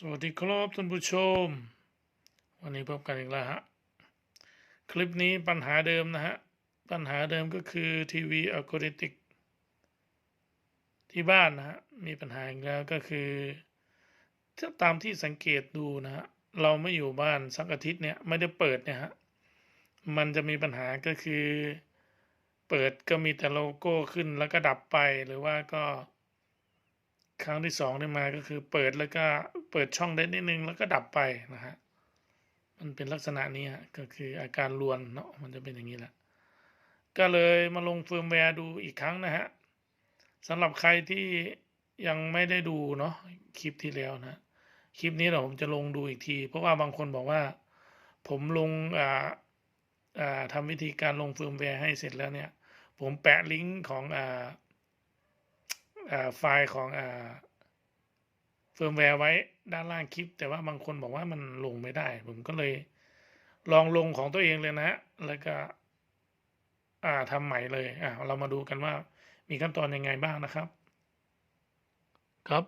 สวัสดีครับท่านผู้ชม วันนี้พบกันอีกแล้วฮะ คลิปนี้ปัญหาเดิมนะฮะ ปัญหาเดิมก็คือทีวีอัลกอริทึมที่บ้านนะฮะ มีปัญหาอีกแล้วก็คือถ้าตามที่สังเกตดูนะฮะ เราไม่อยู่บ้านสักอาทิตย์เนี่ยไม่ได้เปิดเนี่ยฮะ มันจะมีปัญหาก็คือ เปิดก็มีแต่โลโก้ขึ้นแล้วก็ดับไปหรือว่าก็ ครั้งที่สองได้มาก็คือเปิดแล้วก็เปิดช่องได้นิดนึงแล้วก็ดับไปนะฮะมันเป็นลักษณะนี้ฮะก็คืออาการลวนเนาะมันจะเป็นอย่างนี้แหละก็เลยมาลงเฟิร์มแวร์ดูอีกครั้งนะฮะสำหรับใครที่ยังไม่ได้ดูเนาะคลิปที่แล้วนะคลิปนี้เดี๋ยวผมจะลงดูอีกที เพราะว่าบางคนบอกว่า ผมลงอ่าอ่าทำวิธีการลงเฟิร์มแวร์ให้เสร็จแล้วเนี่ย ผมแปะลิงก์ของอ่า ไฟล์ของเฟิร์มแวร์ไว้ด้านล่างคลิป แต่ว่าบางคนบอกว่ามันลงไม่ได้ ผมก็เลยลองลงของตัวเองเลยนะฮะแล้วก็ทำใหม่เลยเรามาดูกันว่ามีขั้นตอนยังไงบ้างนะครับ ครับ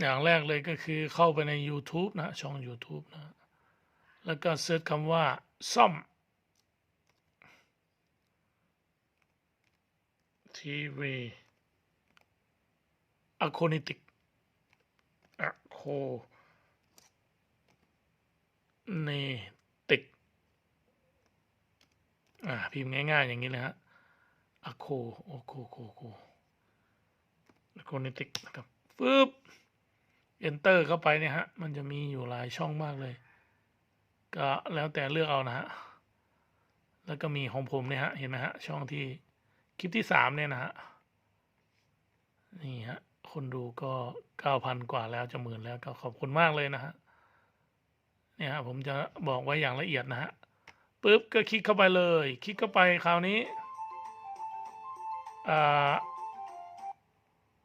อย่างแรกเลยก็คือเข้าไปใน YouTube นะ ช่อง YouTube นะ แล้วก็เซิร์ชคำว่า ซ่อมทีวี อะโคนิติกอะโคเนติกอ่าพิมพ์ง่ายๆอย่างนี้เลยฮะอะโคโอโคโคโคอะโคนิติกนะครับฟึบ enter เข้าไปเนี่ยฮะ มันจะมีอยู่หลายช่องมากเลย ก็แล้วแต่เลือกเอานะฮะ แล้วก็มีของผมเนี่ยฮะ เห็นไหมฮะ ช่องที่คลิปที่สามเนี่ยนะฮะ นี่ฮะ คนดูก็เก้าพันกว่าแล้วจะหมื่นแล้วก็ขอบคุณมากเลยนะฮะเนี่ยฮะผมจะบอกไว้อย่างละเอียดนะฮะปุ๊บก็คลิกเข้าไปเลย คลิกเข้าไปคราวนี้อ่า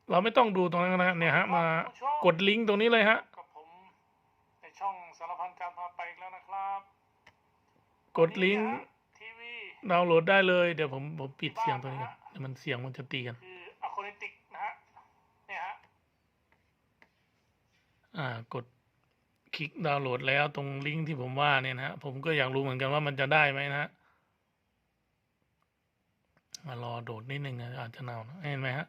เราไม่ต้องดูตรงนั้นนะเนี่ยฮะมากดลิงก์ตรงนี้เลยฮะกับผมในช่องสารพันการพาไปอีกแล้วนะครับกดลิงก์ทีวีดาวน์โหลดได้เลยเดี๋ยวผมผมปิดเสียงตัวนี้ก่อนเดี๋ยวมันเสียงมันจะตีกันคืออะโคนิติกนะฮะเนี่ยฮะ อ่า กดคลิกดาวน์โหลดแล้วตรงลิงก์ที่ผมว่าเนี่ยนะฮะผมก็อยากรู้เหมือนกันว่ามันจะได้ไหมนะฮะมารอโดดนิดนึงนะอาจจะนานะเห็นไหมฮะ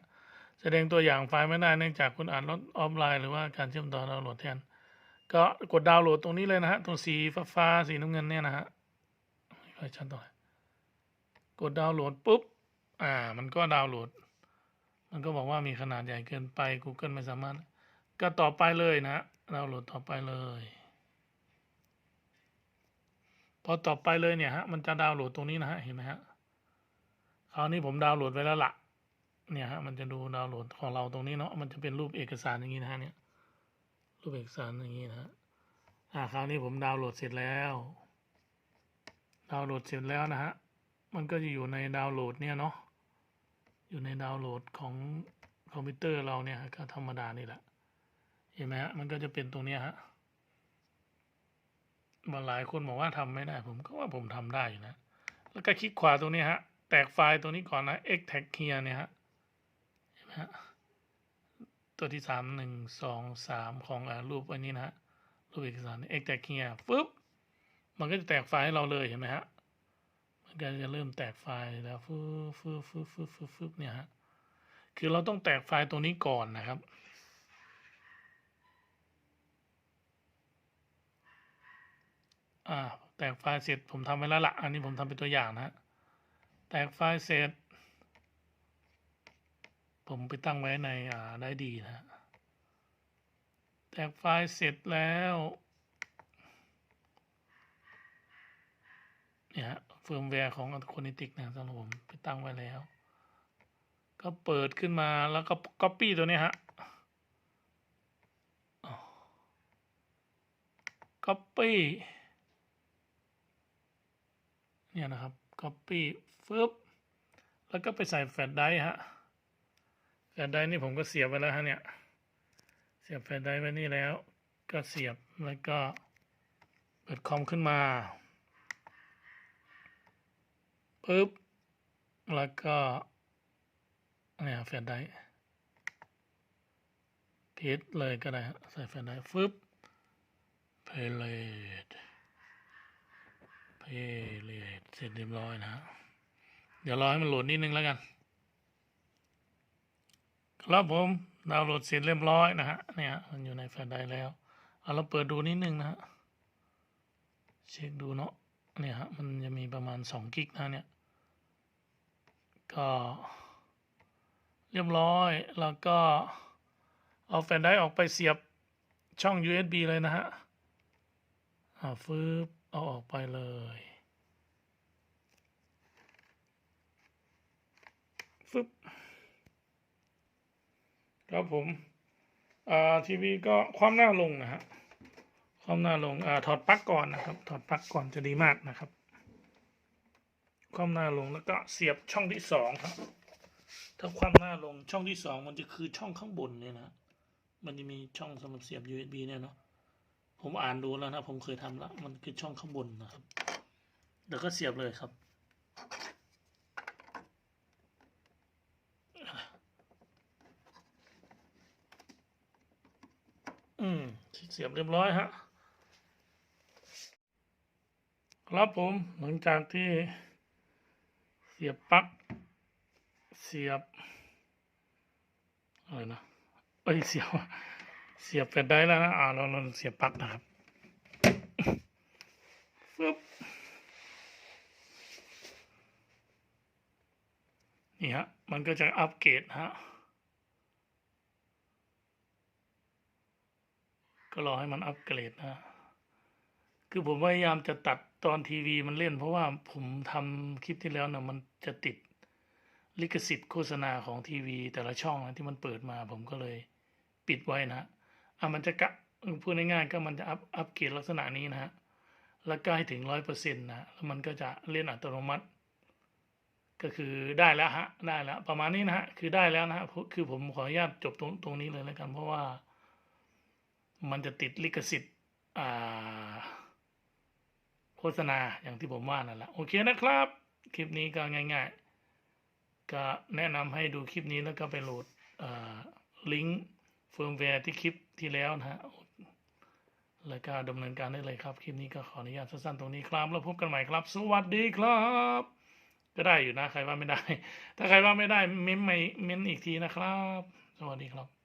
แสดงตัวอย่างไฟล์ไม่ได้เนื่องจากคุณอ่านลดออฟไลน์หรือว่าการเชื่อมต่อดาวน์โหลดแทนก็กดดาวน์โหลดตรงนี้เลยนะฮะตรงสีฟ้าสีน้ำเงินเนี่ยนะฮะไม่ค่อยชัดเท่าไหร่กดดาวน์โหลดปุ๊บอ่า มันก็ดาวน์โหลด มันก็บอกว่ามีขนาดใหญ่เกินไป Google ไม่สามารถ ก็ต่อไปเลยนะฮะดาวโหลดต่อไปเลย พอต่อไปเลยเนี่ยฮะมันจะดาวน์โหลดตรงนี้นะฮะเห็นไหมฮะคราวนี้ผมดาวน์โหลดไว้แล้วละ่ะเนี่ยฮะมันจะดูดาวน์โหลดของเราตรงนี้เนาะมันจะเป็นรูปเอกสารอย่างนี้นะฮะเนี่ยรูปเอกสารอย่างนี้นะฮะอ่าคราวนี้ผมดาวน์โหลดเสร็จแล้วดาวน์โหลดเสร็จแล้วนะฮะมันก็จะอยู่ในดาวน์โหลดเนี่ยเนาะอยู่ในดาวน์โหลดของคอมพิวเตอร์เราเนี่ยก็ธรรมดานี่แหละ เห็นไหมฮะมันก็จะเป็นตรงเนี้ยฮะมาหลายคนบอกว่าทำไม่ได้ ผมก็ว่าผมทำได้อยู่นะ แล้วก็คลิกขวาตรงนี้ฮะ แตกไฟล์ตัวนี้ก่อนนะ extract here เนี่ยฮะเห็นไหมฮะตัวที่สามหนึ่งสองสามของอรูปอันนี้นะฮะรูปเอกสาร extract here ปึ๊บมันก็จะแตกไฟล์ให้เราเลยเห็นไหมฮะมันก็จะเริ่มแตกไฟล์แล้วฟึบฟึบฟึบฟึบฟึบฟึบเนี่ยฮะคือเราต้องแตกไฟล์ตัวนี้ก่อนนะครับ อ่า แตกไฟล์เสร็จผมทำไว้แล้วละอันนี้ผมทำเป็นตัวอย่างนะฮะแตกไฟล์เสร็จ ผมไปตั้งไว้ในอ่าได้ดีนะฮะแตกไฟล์เสร็จแล้วเนี่ยฮะเฟิร์มแวร์ของอ c o n i t i c นะสำหรับผมไปตั้งไว้แล้ว ก็เปิดขึ้นมาแล้วก็ Copy ตัวนี้ฮะ Copy เนี่ยนะครับ Copy ฟึบแล้วก็ไปใส่แฟลชไดร์ฮะแฟลชไดร์นี่ผมก็เสียบไว้แล้วฮะเนี่ย เสียบแฟลชไดร์ไว้นี่แล้ว ก็เสียบแล้วก็เปิดคอมขึ้นมาปึ๊บแล้วก็เนี่ยแฟลชไดรฟ์เพจเลยก็ได้ใส่แฟลชไดรฟ์ฟึบเลดเพเลดเส ร็จเรียบร้อยนะฮะเดี๋ยวรอให้มันโหลดนิดนึงแล้วกัน ครับผมดาวน์โหลดเสร็จเรียบร้อยนะฮะเนี่ยมันอยู่ในแฟลชไดรฟ์แล้วเอาเราเปิดดูนิดนึงนะฮะเช็คดูเนาะเนี่ยฮะมันจะมีประมาณสองกิกนะเนี่ยก็เรียบร้อยแล้วก็เอาแฟลชไดรฟ์ออกไปเสียบช่อง USB เลยนะฮะอ่าฟืบเอาออกไปเลย ฟึบครับผมอ่าทีวีก็ความหน้าลงนะฮะความหน้าลงอ่าถอดปลั๊กก่อนนะครับ ถอดปลั๊กก่อนจะดีมากนะครับ ความหน้าลงแล้วก็เสียบช่องที่สองครับ ถ้าความหน้าลงช่องที่สองมันจะคือช่องข้างบนเนี่ยนะมันจะมีช่องสำหรับเสียบ USB เนี่ยเนาะผมอ่านดูแล้วนะ ผมเคยทำแล้วมันคือช่องข้างบนนะครับเดี๋ยวก็เสียบเลยครับ อืม เสียบเรียบร้อยฮะครับผมหลังจากที่เสียบปลั๊กเสียบอะไรนะเอ้ยเสียบเสียบแฟลชได้แล้วนะอ่าเราเราเสียบปลั๊กนะครับฟึบนี่ฮะมันก็จะอัปเกรดฮะ ก็รอให้มันอัปเกรดนะ คือผมพยายามจะตัดตอนทีวีมันเล่น เพราะว่าผมทำคลิปที่แล้วนะมันจะติดลิขสิทธิ์โฆษณาของทีวี แต่ละช่องนะที่มันเปิดมา ผมก็เลยปิดไว้นะอะมันจะกะพูดง่ายๆก็มันจะอัพอัปเกรดลักษณะนี้นะฮะแล้วก็ให้ถึงร้อยเปอร์เซ็นต์นะแล้วมันก็จะเล่นอัตโนมัติ ก็คือได้แล้วฮะได้แล้ว ประมาณนี้นะฮะคือได้แล้วนะฮะคือผมขออนุญาตจบตรงตรงนี้เลยแล้วกันเพราะว่า มันจะติดลิขสิทธิ์โฆษณาอย่างที่ผมว่านั่นแหละโอเคนะครับ คลิปนี้ก็ง่าย ๆ ก็แนะนำให้ดูคลิปนี้แล้วก็ไปโหลดลิงก์เฟิร์มแวร์ที่คลิปที่แล้วนะฮะแล้วก็ดำเนินการได้เลยครับ คลิปนี้ก็ขออนุญาตสั้นๆตรงนี้ครับแล้วพบกันใหม่ครับ สวัสดีครับ ก็ได้อยู่นะ ใครว่าไม่ได้ ถ้าใครว่าไม่ได้เม้มไม่เม้นอีกทีนะครับ สวัสดีครับ